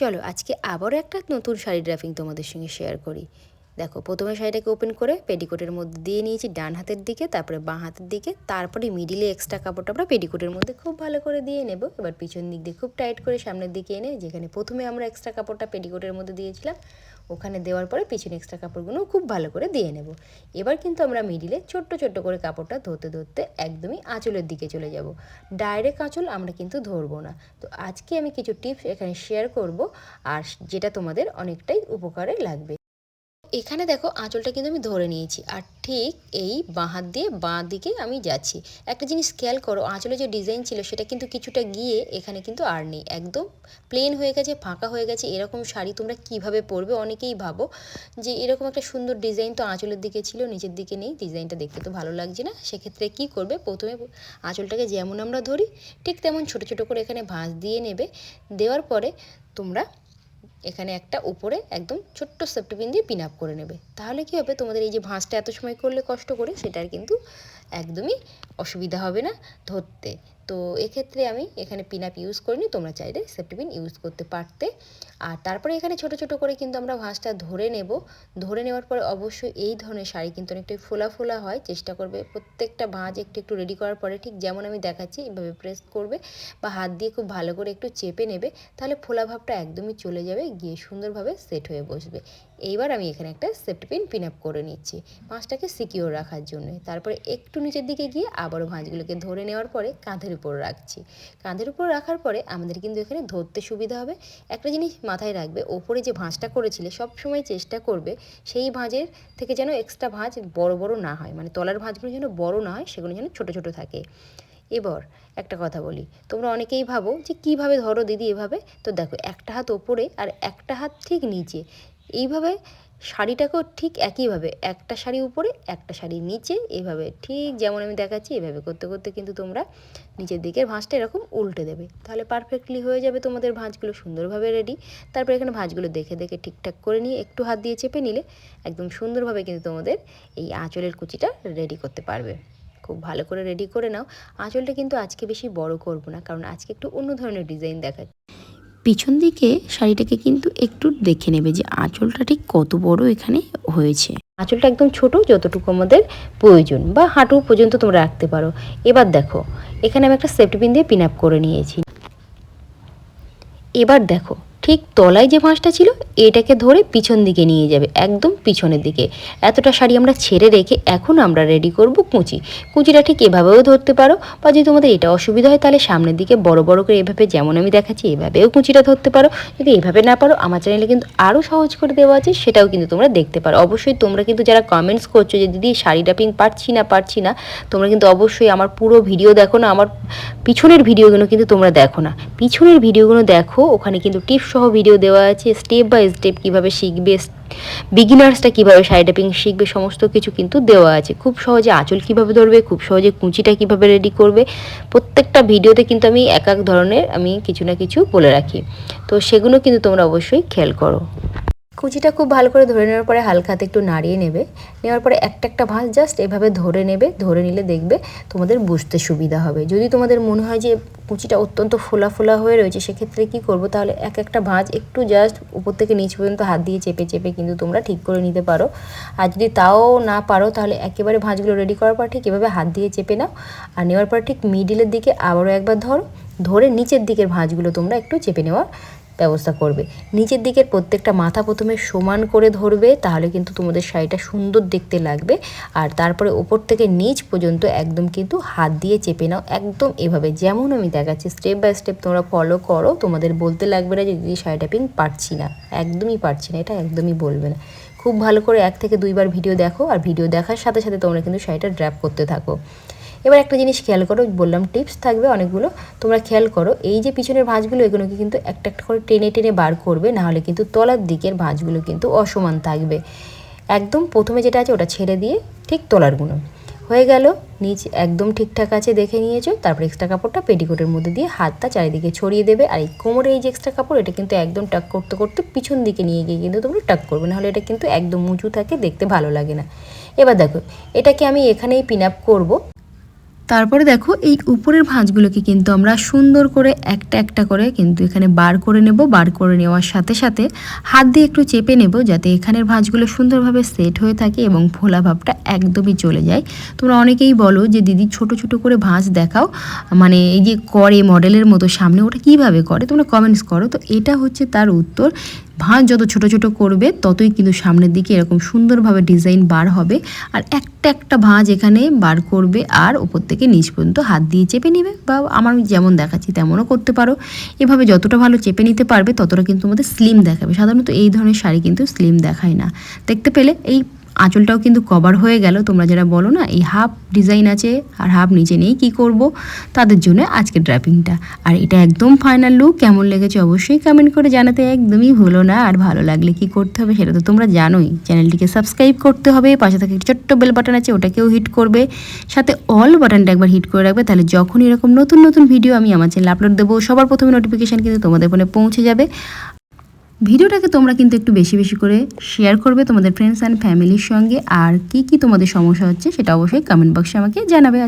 চলো, আজকে আবারও একটা নতুন শাড়ি ড্রাফিং তোমাদের সঙ্গে শেয়ার করি। দেখো, প্রথমে শাড়িটাকে ওপেন করে পেডিকোটের মধ্যে দিয়ে নিয়েছি ডান হাতের দিকে, তারপরে বাঁ হাতের দিকে, তারপরে মিডিলে এক্সট্রা কাপড়টা আমরা পেডিকোটের মধ্যে খুব ভালো করে দিয়ে নেব। এবার পিছন দিক দিয়ে খুব টাইট করে সামনের দিকে এনে, যেখানে প্রথমে আমরা এক্সট্রা কাপড়টা পেডিকোটের মধ্যে দিয়েছিলাম ওখানে দেওয়ার পরে পিছনে এক্সট্রা কাপড়গুলো খুব ভালো করে দিয়ে নেব। এবার কিন্তু আমরা মিডিলে ছোট্ট ছোট্ট করে কাপড়টা ধরতে ধরতে একদমই আঁচলের দিকে চলে যাব। ডাইরেক্ট আঁচল আমরা কিন্তু ধরবো না। তো আজকে আমি কিছু টিপস এখানে শেয়ার করব আর যেটা তোমাদের অনেকটাই উপকারে লাগবে। এখানে দেখো আঁচলটা কিন্তু আমি ধরে নিয়েছি। আর ঠিক এই বাঁ হাত দিয়ে বাঁ দিকে আমি যাচ্ছি। একটা জিনিস খেয়াল করো আঁচলে যে ডিজাইন ছিল সেটা কিন্তু কিছুটা গিয়ে এখানে কিন্তু আর নেই। একদম প্লেন হয়ে গেছে, ফাঁকা হয়ে গেছে। এরকম শাড়ি তোমরা কীভাবে পরবে অনেকেই ভাবো যে এরকম একটা সুন্দর ডিজাইন তো আঁচলের দিকে ছিল, নিচের দিকে নেই। ডিজাইনটা দেখতে তো ভালো লাগছে না। সেক্ষেত্রে কি করবে? প্রথমে আঁচলটাকে যেমন আমরা ধরি, ঠিক তেমন ছোট ছোট করে এখানে ভাঁজ দিয়ে নেবে। দেওয়ার পরে তোমরা এখানে একটা উপরে একদম ছোট্ট সেফটি পিন দিয়ে পিন আপ করে নেবে। তাহলে কি হবে? তোমাদের এই যে ভাঁজটা এত সময় করলে কষ্ট করে, সেটার কিন্তু একদমই অসুবিধা হবে না ধরতে। তো এক্ষেত্রে আমি এখানে পিন আপ ইউজ করিনি, তোমরা চাইলে সেফটি পিন ইউজ করতে পারতে। আর তারপরে এখানে ছোট ছোট করে কিন্তু আমরা ভাঁজটা ধরে নেব। ধরে নেওয়ার পরে অবশ্যই এই ধরনের শাড়ি কিন্তু অনেকটাই ফোলা ফোলা হয়, চেষ্টা করবে প্রত্যেকটা ভাঁজ একটু একটু রেডি করার পরে ঠিক যেমন আমি দেখাচ্ছি এইভাবে প্রেস করবে বা হাত দিয়ে খুব ভালো করে একটু চেপে নেবে, তাহলে ফোলা ভাবটা একদমই চলে যাবে, গিয়ে সুন্দরভাবে সেট হয়ে বসবে। এইবার আমি এখানে একটা সেফটি পিন আপ করে নিচ্ছি মাছটাকে সিকিওর রাখার জন্য। তারপরে একটু নিচের দিকে গিয়ে আবারও ভাঁজগুলোকে ধরে নেওয়ার পরে কাঁধের উপর রাখছি। কাঁধের উপর রাখার পরে আমাদের কিন্তু এখানে ধরতে সুবিধা হবে। একটা জিনিস মাথায় রাখবে, ওপরে যে ভাঁজটা করেছিলে সব সময় চেষ্টা করবে সেই ভাঁজের থেকে যেন এক্সট্রা ভাঁজ বড় বড় না হয় মানে তলার ভাঁজগুলো যেন বড় না হয়, সেগুলো যেন ছোট ছোট থাকে। এবার একটা কথা বলি, তোমরা অনেকেই ভাবো যে কীভাবে ধরো দিদি এভাবে? তো দেখো, একটা হাত ওপরে আর একটা হাত ঠিক নিচে। এইভাবে শাড়িটাকেও ঠিক একইভাবে একটা শাড়ি উপরে, একটা শাড়ি নিচে, এভাবে ঠিক যেমন আমি দেখাচ্ছি, এভাবে করতে করতে কিন্তু তোমরা নিচের দিকের ভাঁজটা এরকম উল্টে দেবে। তাহলে পারফেক্টলি হয়ে যাবে তোমাদের ভাঁজগুলো সুন্দরভাবে রেডি তারপর এখানে ভাঁজগুলো দেখে দেখে ঠিকঠাক করে নিয়ে একটু হাত দিয়ে চেপে নিলে একদম সুন্দরভাবে কিন্তু তোমাদের এই আঁচলের কুচিটা রেডি করতে পারবে। খুব ভালো করে রেডি করে নাও। আঁচলটা কিন্তু আজকে বেশি বড় করব না, কারণ আজকে একটু অন্য ধরনের ডিজাইন দেখাচ্ছি। পিছন দিকে শাড়িটাকে কিন্তু একটু দেখে নেবে যে আঁচলটা ঠিক কত বড় এখানে হয়েছে। আঁচলটা একদম ছোট, যতটুকু আমাদের প্রয়োজন বা হাঁটু পর্যন্ত তোমরা রাখতে পারো। এবার দেখো, এখানে আমি একটা সেফটি পিন দিয়ে পিন আপ করে নিয়েছি। এবার দেখো ঠিক তলায় যে ভাঁজটা ছিল, এটাকে ধরে পিছন দিকে নিয়ে যাবে, একদম পিছনের দিকে। এতটা শাড়ি আমরা ছেড়ে রেখে এখন আমরা রেডি করব কুঁচি। কুঁচিটা ঠিক এভাবেও ধরতে পারো, বা যদি তোমাদের এটা অসুবিধা হয়, তাহলে সামনের দিকে বড় বড় করে এভাবে, যেমন আমি দেখাচ্ছি, এভাবেও কুঁচিটা ধরতে পারো। যদি এভাবে না পারো, আমার চ্যানেলে কিন্তু আরও সহজ করে দেওয়া আছে, সেটাও কিন্তু তোমরা দেখতে পারো। অবশ্যই তোমরা কিন্তু যারা কমেন্টস করছ যে, দিদি শাড়ি ডাপিং পারছি না পারছি না, তোমরা কিন্তু অবশ্যই আমার পুরো ভিডিও দেখো না, আমার পিছনের ভিডিওগুলো কিন্তু তোমরা দেখো না। পিছনের ভিডিওগুলো দেখো, ওখানে কিন্তু টিপস সহ ভিডিও দেওয়া আছে স্টেপ বাই স্টেপ কীভাবে শিখবে বিগিনার্সটা কীভাবে সাইড টাইপিং শিখবে, সমস্ত কিছু কিন্তু দেওয়া আছে। খুব সহজে আঁচল কীভাবে ধরবে, খুব সহজে কুঁচিটা কীভাবে রেডি করবে, প্রত্যেকটা ভিডিওতে কিন্তু আমি এক এক ধরনের আমি কিছু না কিছু বলে রাখি। তো সেগুলো কিন্তু তোমরা অবশ্যই খেয়াল করো। কুচিটা খুব ভালো করে ধরে নেওয়ার পরে হালকা হাতে একটু নাড়িয়ে নেবে। নেওয়ার পরে একটা একটা ভাঁজ জাস্ট এভাবে ধরে নেবে, ধরে নিলে দেখবে তোমাদের বুঝতে সুবিধা হবে। যদি তোমাদের মনে হয় যে কুচিটা অত্যন্ত ফোলা ফোলা হয়ে রয়েছে, সেক্ষেত্রে কি করব? তাহলে এক একটা ভাঁজ একটু জাস্ট উপর থেকে নিচ পর্যন্ত হাত দিয়ে চেপে চেপে কিন্তু তোমরা ঠিক করে নিতে পারো। আর যদি তাও না পারো, তাহলে একেবারে ভাঁজগুলো রেডি করার পর ঠিক এভাবে হাত দিয়ে চেপে নাও। আর নেওয়ার পর ঠিক মিডিলের দিকে আবারও একবার ধরো। ধরে নিচের দিকের ভাঁজগুলো তোমরা একটু চেপে নেওয়ার ব্যবস্থা করবে। নিচের দিকের প্রত্যেকটা মাথা প্রথমে সমান করে ধরবে, তাহলে কিন্তু তোমাদের শাড়িটা সুন্দর দেখতে লাগবে। আর তারপরে ওপর থেকে নিচ পর্যন্ত একদম কিন্তু হাত দিয়ে চেপে নাও, একদম এভাবে। যেমন আমি দেখাচ্ছি স্টেপ বাই স্টেপ তোমরা ফলো করো, তোমাদের বলতে লাগবে না যে, দিদি, শাড়িটা পিং পারছি না। একদমই পারছি না, এটা একদমই বলবে না। খুব ভালো করে এক থেকে দুইবার ভিডিও দেখো, আর ভিডিও দেখার সাথে সাথে তোমরা কিন্তু শাড়িটা ড্র্যাপ করতে থাকো। এবার একটা জিনিস খেয়াল করো, বললাম টিপস থাকবে অনেকগুলো, তোমরা খেয়াল করো, এই যে পিছনের ভাঁজগুলো, এগুলোকে কিন্তু একটা একটা করে টেনে টেনে বার করবে, নাহলে কিন্তু তলার দিকের ভাঁজগুলো কিন্তু অসমান থাকবে। একদম প্রথমে যেটা আছে ওটা ছেড়ে দিয়ে ঠিক তলারগুলো হয়ে গেল, নিচ একদম ঠিকঠাক আছে দেখে নিয়েছো, তারপর এক্সট্রা কাপড়টা পেটিকোটের মধ্যে দিয়ে হাতটা চারিদিকে ছড়িয়ে দেবে, আর এই কোমরে এই যে এক্সট্রা কাপড়, এটা কিন্তু একদম টাক করতে করতে পিছন দিকে নিয়ে গিয়ে কিন্তু তোমরা টাক করবে, নাহলে এটা কিন্তু একদম উঁচু থাকে, দেখতে ভালো লাগে না। এবার দেখো, এটাকে আমি এখানেই পিন আপ করব। তারপরে দেখো এই উপরের ভাঁজগুলোকে কিন্তু আমরা সুন্দর করে একটা একটা করে কিন্তু এখানে বার করে নেব, বার করে নেওয়ার সাথে সাথে হাত দিয়ে একটু চেপে নেব যাতে এখানের ভাঁজগুলো সুন্দরভাবে সেট হয়ে থাকে এবং ফোলা ভাবটা একদমই চলে যায়। তোমরা অনেকেই বলো যে, দিদি, ছোট ছোট করে ভাঁজ দেখাও মানে এই যে করে মডেলের মতো সামনে, ওটা কীভাবে করে? তোমরা কমেন্টস করো। তো এটা হচ্ছে তার উত্তর। ভাঁজ যত ছোট ছোট করবে, ততই কিন্তু সামনের দিকে এরকম সুন্দরভাবে ডিজাইন বার হবে। আর একটা একটা ভাঁজ এখানে বার করবে আর ওপর থেকে নিচ পর্যন্ত হাত দিয়ে চেপে নেবে বা আমার যেমন দেখাচ্ছি তেমনও করতে পারো। এভাবে যতটা ভালো চেপে নিতে পারবে, ততটা কিন্তু আমাদের স্লিম দেখাবে। সাধারণত এই ধরনের শাড়ি কিন্তু স্লিম দেখায় না। দেখতে পেলে এই আঁচলটাও কিন্তু কভার হয়ে গেল। তোমরা যারা বলো না, এই হাফ ডিজাইন আছে আর হাফ নিচে নেই, কি করব? তাদের জন্য আজকে ড্র্যাপিংটা আর এটা একদম ফাইনাল লুক কেমন লেগেছে অবশ্যই কমেন্ট করে জানাতে একদমই ভুলো না। আর ভালো লাগলে কি করতে হবে সেটা তো তোমরা জানোই। চ্যানেলটিকে সাবস্ক্রাইব করতে হবে, পাশে থাকে ছোট্ট বেল বাটন আছে, ওটাকেও হিট করবে। সাথে অল বাটনটা একবার হিট করে রাখবে, তাহলে যখন এরকম নতুন নতুন ভিডিও আমি আমার চ্যানেলে আপলোড দেবো, সবার প্রথমে নোটিফিকেশান কিন্তু তোমাদের ফোনে পৌঁছে যাবে। ভিডিওটাকে তোমরা কিন্তু একটু বেশি বেশি করে শেয়ার করবে তোমাদের ফ্রেন্ডস অ্যান্ড ফ্যামিলির সঙ্গে, আর কি কি তোমাদের সমস্যা হচ্ছে সেটা অবশ্যই কমেন্ট বক্সে আমাকে জানাবে।